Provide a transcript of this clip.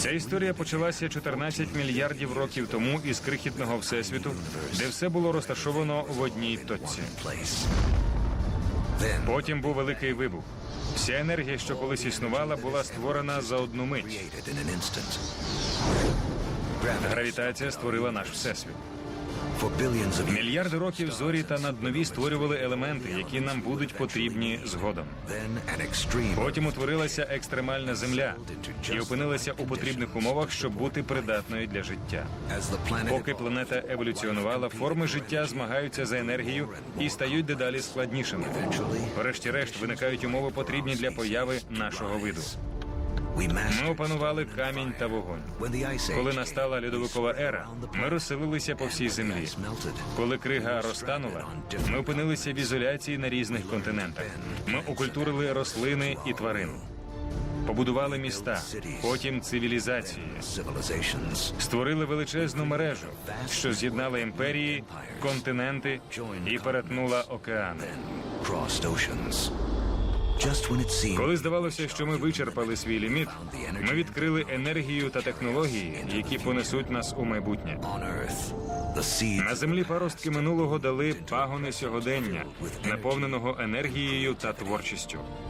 Ця історія почалася 14 мільярдів років тому із крихітного всесвіту, де все було розташовано в одній точці. Потім був великий вибух. Вся енергія, що колись існувала, була створена за одну мить. Гравітація створила наш всесвіт. Мільярди років зорі та наднові створювали елементи, які нам будуть потрібні згодом. Потім утворилася екстремальна земля і опинилася у потрібних умовах, щоб бути придатною для життя. Поки планета еволюціонувала, форми життя змагаються за енергію і стають дедалі складнішими. Врешті-решт виникають умови, потрібні для появи нашого виду. Ми опанували камінь та вогонь. Коли настала льодовикова ера, ми розселилися по всій землі. Коли крига розтанула, ми опинилися в ізоляції на різних континентах. Ми окультурили рослини і тварин, побудували міста, потім цивілізації, створили величезну мережу, що з'єднала імперії, континенти і перетнула океани. Коли здавалося, що ми вичерпали свій ліміт, ми відкрили енергію та технології, які понесуть нас у майбутнє. На землі паростки минулого дали пагони сьогодення, наповненого енергією та творчістю.